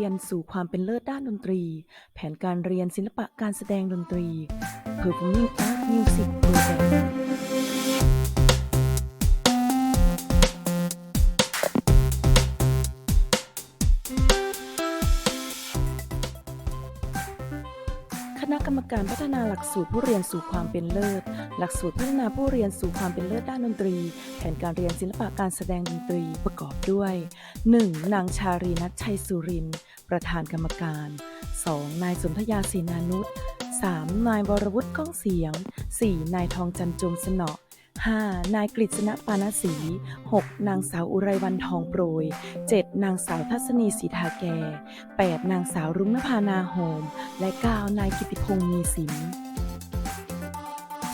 รียนสู่ความเป็นเลิศด้านดนตรี แผนการเรียนศิลปะการแสดงดนตรี Performing Art Music Program การพัฒนาหลักสูตรผู้เรียนสู่ความเป็นเลิศ หลักสูตรพัฒนาผู้เรียนสู่ความเป็นเลิศด้านดนตรี แผนการเรียนศิลปะการแสดงดนตรีประกอบด้วย 1. นางชารีนัทชัยสุริน ประธานกรรมการ 2. นายสนธยาศรีนานุช 3. นายวรวุฒิก้องเสียง 4. นายทองจันจงสนอ 5. นายกฤษณะปานศรี 6. นางสาวอุไรวันทองโปรย 7. นางสาวทัศนีสีทาแก่ 8. นางสาวรุ้งนภานาโฮม และ 9. นายกิติพงษ์มีสิน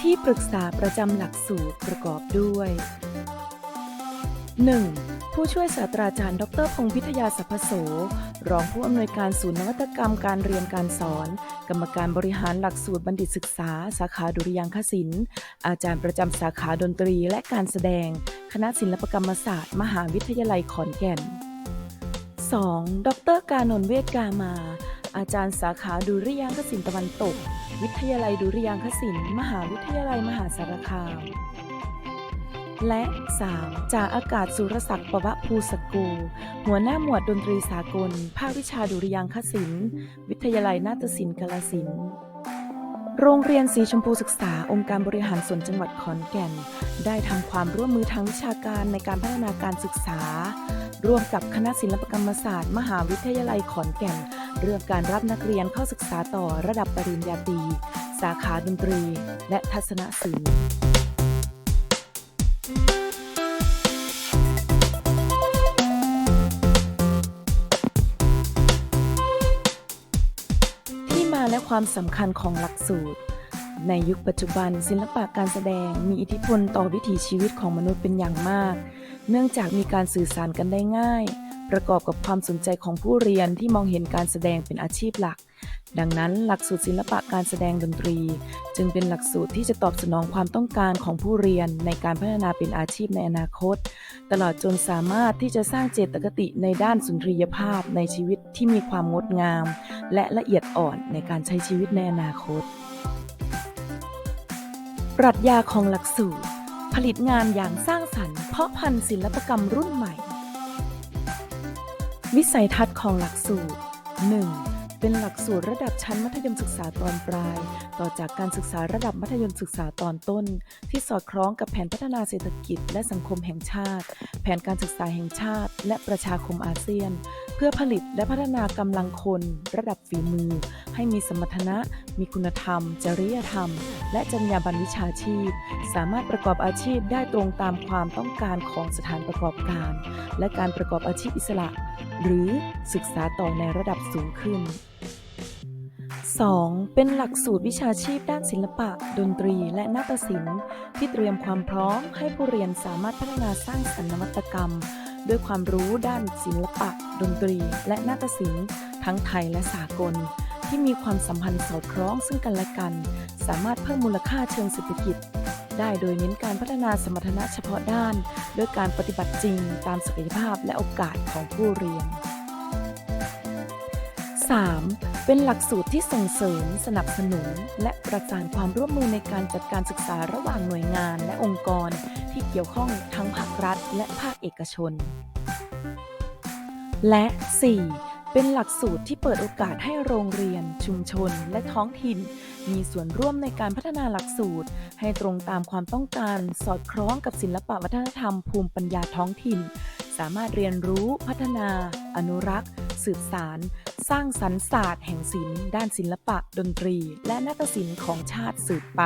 ที่ปรึกษาประจำหลักสูตรประกอบด้วย 1. ผู้ช่วยศาสตราจารย์ ดรพงศพิทยาสัพพโส รองผู้อำนวยการศูนย์นวัตกรรมการเรียนการสอน กรรมการบริหารหลักสูตรบัณฑิตศึกษา สาขาดุริยางคศิลป์ อาจารย์ประจำสาขาดนตรีและการแสดง คณะศิลปกรรมศาสตร์ มหาวิทยาลัยขอนแก่น 2. ดรกานนเวทกามา อาจารย์สาขาดุริยางคศิลป์ตะวันตก วิทยาลัยดุริยางคศิลป์ มหาวิทยาลัยมหาสารคาม และ 3. จ่าอากาศสุรศักดิ์ปวะภูสกู หัวหน้าหมวดดนตรีสากล ภาควิชาดุริยางคศิลป์ วิทยาลัยนาฏศิลป์กาลสินโรงเรียนสีชมพูศึกษาองค์การบริหารส่วนจังหวัดขอนแก่น ได้ทำความร่วมมือทางวิชาการในการพัฒนาการศึกษา ร่วมกับคณะศิลปกรรมศาสตร์ มหาวิทยาลัยขอนแก่น เรื่องการรับนักเรียนเข้าศึกษาต่อระดับปริญญาตรีสาขาดนตรี และทัศนศิลป์ ความสำคัญของหลักสูตร ในยุคปัจจุบัน ศิลปะการแสดงมีอิทธิพลต่อวิถีชีวิตของมนุษย์เป็นอย่างมาก เนื่องจากมีการสื่อสารกันได้ง่าย ประกอบกับความสนใจของผู้เรียนที่มองเห็นการแสดงเป็นอาชีพหลัก ดังนั้นหลักสูตรศิลปะการแสดงดนตรี จึงเป็นหลักสูตรที่จะตอบสนองความต้องการของผู้เรียนในการพัฒนาเป็นอาชีพในอนาคต ตลอดจนสามารถที่จะสร้างเจตคติในด้านสุนทรียภาพในชีวิตที่มีความงดงาม และละเอียดอ่อนในการใช้ชีวิตในอนาคต ปรัชญาของหลักสูตร ผลิตงานอย่างสร้างสรรค์เพาะพันธุ์ศิลปกรรมรุ่นใหม่ วิสัยทัศน์ของหลักสูตร 1. เป็นหลักสูตรระดับชั้นมัธยมศึกษาตอนปลาย ต่อจากการศึกษาระดับมัธยมศึกษาตอนต้น ที่สอดคล้องกับแผนพัฒนาเศรษฐกิจและสังคมแห่งชาติ แผนการศึกษาแห่งชาติ และประชาคมอาเซียน เพื่อผลิตและพัฒนากำลังคนระดับฝีมือ ให้มีสมรรถนะ มีคุณธรรม จริยธรรม และจรรยาบรรณวิชาชีพ สามารถประกอบอาชีพได้ตรงตามความต้องการของสถานประกอบการ และการประกอบอาชีพอิสระ หรือศึกษาต่อในระดับสูงขึ้น 2. เป็นหลักสูตรวิชาชีพด้านศิลปะ ดนตรี และนาฏศิลป์ ที่เตรียมความพร้อมให้ผู้เรียนสามารถพัฒนาสร้างสรรค์นวัตกรรม ด้วยความรู้ด้านศิลปะ ดนตรี และนาฏศิลป์ ทั้งไทยและสากล ที่มีความสัมพันธ์สอดคล้องซึ่งกันและกัน สามารถเพิ่มมูลค่าเชิงเศรษฐกิจ ได้โดยเน้นการพัฒนาสมรรถนะเฉพาะด้าน ด้วยการปฏิบัติจริงตามศักยภาพและโอกาสของผู้เรียน 3. เป็นหลักสูตรที่ส่งเสริม สนับสนุน และประสานความร่วมมือในการจัดการศึกษาระหว่างหน่วยงานและองค์กร ที่เกี่ยวข้องทั้งภาครัฐ และภาคเอกชน และ 4. เป็นหลักสูตรที่เปิดโอกาสให้โรงเรียน ชุมชน และท้องถิ่น มีส่วนร่วมในการพัฒนาหลักสูตร ให้ตรงตามความต้องการ สอดคล้องกับศิลปวัฒนธรรมภูมิปัญญาท้องถิ่น สามารถเรียนรู้พัฒนา อนุรักษ์ สืบสาร สร้างสรรค์ศาสตร์แห่งศิลป์ด้านศิลปะ ดนตรี และนาฏศิลป์ของชาติสืบไป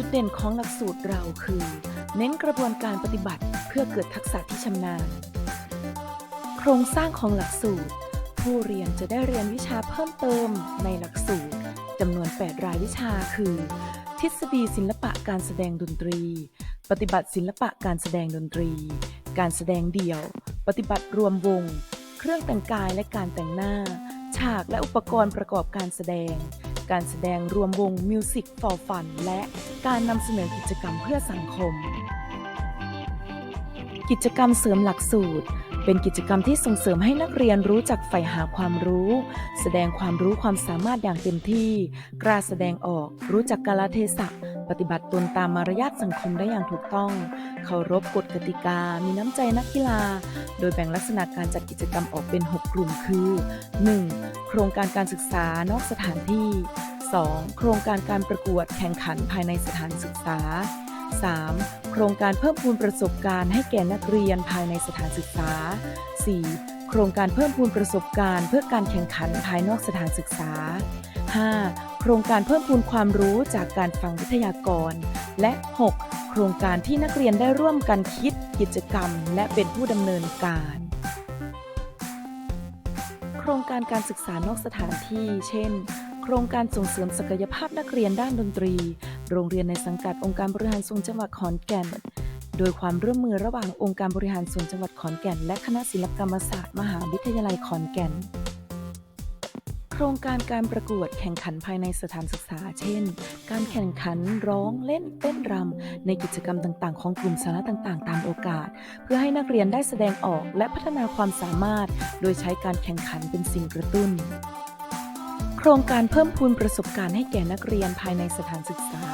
จุดเด่นของหลักสูตรเราคือ เน้นกระบวนการปฏิบัติเพื่อเกิดทักษะที่ชำนาญ โครงสร้างของหลักสูตร ผู้เรียนจะได้เรียนวิชาเพิ่มเติมในหลักสูตรจำนวน 8 รายวิชาคือ ทฤษฎีศิลปะการแสดงดนตรี ปฏิบัติศิลปะการแสดงดนตรี การแสดงเดี่ยว ปฏิบัติรวมวง เครื่องแต่งกายและการแต่งหน้า ฉากและอุปกรณ์ประกอบการแสดง การแสดงรวมวง Music for Fun และการนำเสนอกิจกรรมเพื่อสังคม กิจกรรมเสริมหลักสูตร เป็นกิจกรรมที่ส่งเสริมให้นักเรียนรู้จักใฝ่หาความรู้ แสดงความรู้ความสามารถอย่างเต็มที่ กล้าแสดงออก รู้จักกาลเทศะ ปฏิบัติตนตามมารยาทสังคมได้อย่างถูกต้อง เคารพกฎกติกา มีน้ำใจนักกีฬา โดยแบ่งลักษณะการจัดกิจกรรมออกเป็น 6 กลุ่มคือ 1. โครงการการศึกษานอกสถานที่ 2. โครงการการประกวดแข่งขันภายในสถานศึกษา 3. โครงการเพิ่มพูนประสบการณ์ให้แก่นักเรียนภายในสถานศึกษา 4. โครงการเพิ่มพูนประสบการณ์เพื่อการแข่งขันภายนอกสถานศึกษา 5. โครงการเพิ่มพูนความรู้จากการฟังวิทยากร และ 6. โครงการที่นักเรียนได้ร่วมกันคิดกิจกรรม และเป็นผู้ดำเนินการ โครงการการศึกษานอกสถานที่ เช่น โครงการส่งเสริมศักยภาพนักเรียนด้านดนตรี โรงเรียนในสังกัดองค์การบริหารส่วนจังหวัดขอนแก่นโดยความร่วมมือระหว่างองค์การบริหารส่วนจังหวัดขอนแก่น และคณะศิลปกรรมศาสตร์ มหาวิทยาลัยขอนแก่น ครงการการประกวดแข่งขันภายในสถานศึกษา เช่น การแข่งขันร้องเล่นเต้นรำ ในกิจกรรมต่าง ๆ ของกลุ่มสาระต่าง ๆ ตามโอกาส เพื่อให้นักเรียนได้แสดงออกและพัฒนาความสามารถ โดยใช้การแข่งขันเป็นสิ่งกระตุ้น โครงการเพิ่มพูนประสบการณ์ให้แก่นักเรียนภายในสถานศึกษา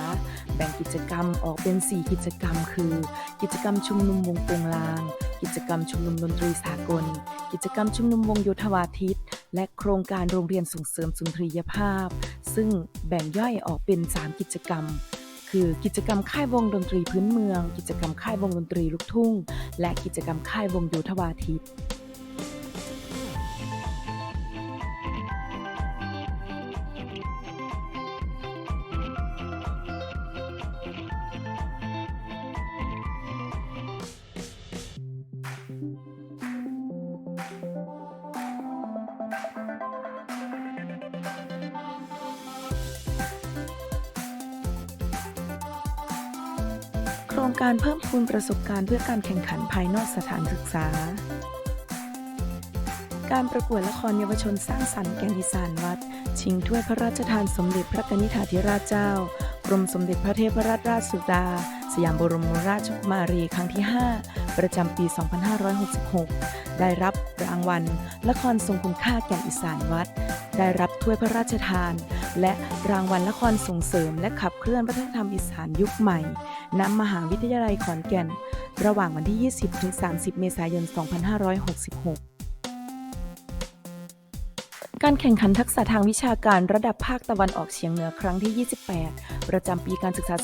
แบ่งกิจกรรมออกเป็น 4 กิจกรรม คือ กิจกรรมชุมนุมวงโปงลาง กิจกรรมชุมนุมดนตรีสากล กิจกรรมชุมนุมวงโยธวาทิต และโครงการโรงเรียนส่งเสริมสุนทรียภาพ ซึ่งแบ่งย่อยออกเป็น 3 กิจกรรม คือกิจกรรมค่ายวงดนตรีพื้นเมือง กิจกรรมค่ายวงดนตรีลูกทุ่ง และกิจกรรมค่ายวงโยธวาทิต ครงการเพิ่มพูนประสบการณ์เพื่อการแข่งขันภายนอกสถานศึกษา การประกวดละครเยาวชนสร้างสรรค์แก่นอีสานวัด ชิงถ้วยพระราชทานสมเด็จพระนิษฐาธิราชเจ้า กรมสมเด็จพระเทพรัตนราชสุดา สยามบรมราชกุมารีครั้งที่ 5 ประจำปี 2566 ได้รับรางวัล ละครทรงคุณค่าแก่นอีสานวัด ได้รับถ้วยพระราชทาน และรางวัลละครส่งเสริมและขับเคลื่อนวัฒนธรรมอีสานยุคใหม่ ณ มหาวิทยาลัยขอนแก่น ระหว่างวันที่ 20-30 เมษายน 2566การแข่งขันทักษะทางวิชาการระดับภาคตะวันออกเฉียงเหนือครั้งที่ 28 ประจำปีการศึกษา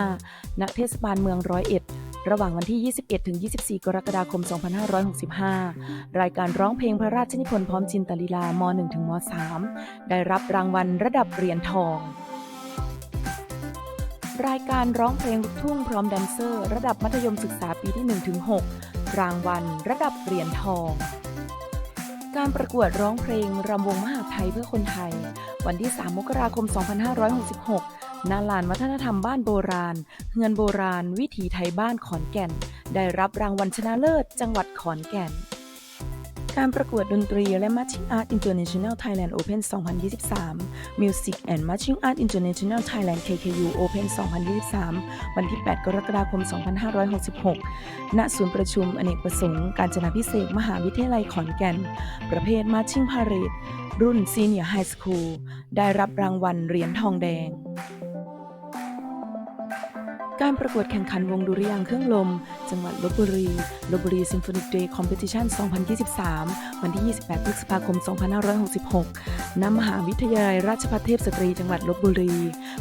2565 ณ เทศบาลเมืองร้อยเอ็ด ระหว่างวันที่ 21-24 กรกฎาคม 2565 รายการร้องเพลงพระราชนิพนธ์พร้อมจินตลีลาม1ถึงม3ได้รับรางวัลระดับเหรียญทอง รายการร้องเพลงลูกทุ่งพร้อมแดนเซอร์ ระดับมัธยมศึกษาปีที่1-6รางวัลระดับเหรียญทอง การประกวดร้องเพลงรำวงมหาไทยเพื่อคนไทย วันที่ 3 มกราคม 2566 ณลานวัฒนธรรมบ้านโบราณเฮือนโบราณ วิถีไทยบ้านขอนแก่น ได้รับรางวัลชนะเลิศ จังหวัดขอนแก่น การประกวดดนตรีและ Marching Art International Thailand Open 2023 Music and Marching Art International Thailand KKU Open 2023 วันที่ 8 กรกฎาคม 2566 ณ ศูนย์ประชุมอเนกประสงค์ การจนาพิเศษมหาวิทยาลัยขอนแก่น ประเภท Marching Parade รุ่น Senior High School ได้รับรางวัลเหรียญทองแดง การประกวดแข่งขันวงดุริยางเครื่องลม จังหวัดลบบุรีลบบุรีซิมโฟนิกเดย์คอมเพติชัน2023 วันที่ 28 พฤษภาคม 2566 ณ มหาวิทยาลัยราชภัฏเทพสตรีจังหวัดลบบุรี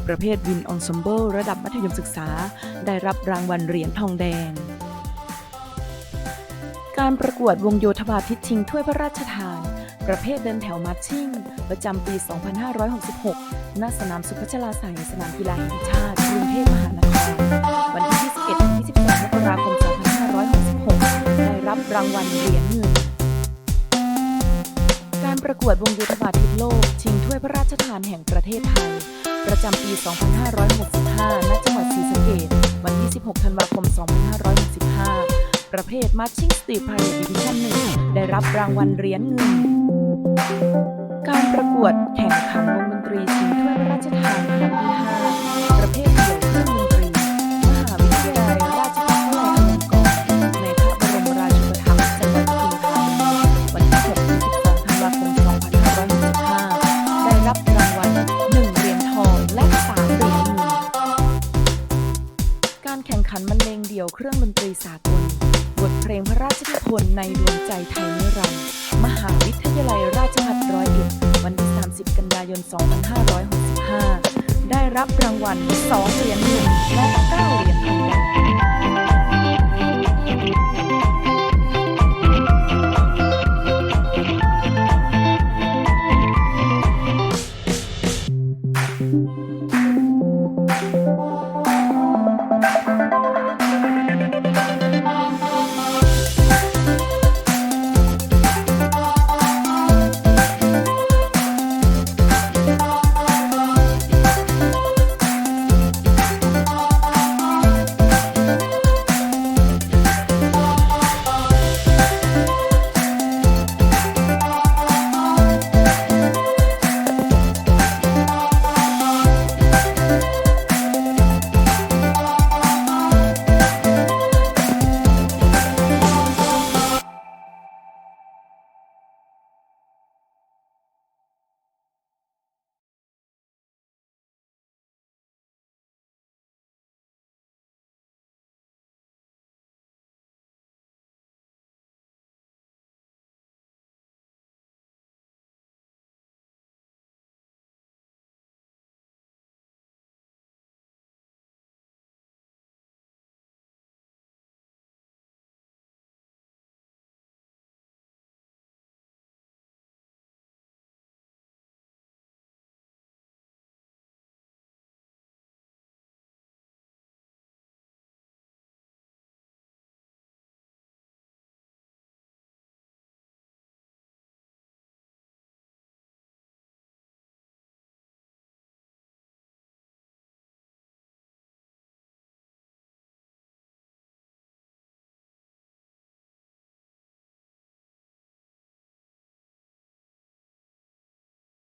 ประเภทวินออนซอมเบิลระดับมัธยมศึกษา ได้รับรางวัลเหรียญทองแดง การประกวดวงโยธวาทิตชิงถ้วยพระราชทาน ประเภทเดินแถวมัชชิ่ง ประจำปี 2566 ณสนามสุพัชลาไสยสนามกีฬาแห่งชาติกรุงเทพมหานคร วันที่ 21-22มกราคม 2566 ได้รับรางวัลเหรียญเงิน การประกวดวงโยธวาทิตโลก ชิงถ้วยพระราชทานแห่งประเทศไทย ประจำปี 2565 ณ จังหวัดศรีสะเกษวันที่ 16 ธันวาคม 2565 ประเภท Marching Street Parade Division 1ได้รับรางวัลเหรียญเงิน การประกวดแข่งขันวง กรณ์ในพระบรมราชูปถัมภ์จังหวัดปทุมธานีวันที่6-12ธันวาคม2565ได้รับรางวัล1เหรียญทองและ3เหรียญเงินการแข่งขันบรรเลงเดี่ยวเครื่องดนตรีสากล บทเพลงพระราชนิพนธ์ในดวงใจไทยนิรันดร์มหาวิทยาลัยราชภัฏร้อยเอ็ด วันที่ 30 กันยายน 2 5 รับรางวัล2เหรียญเงินและ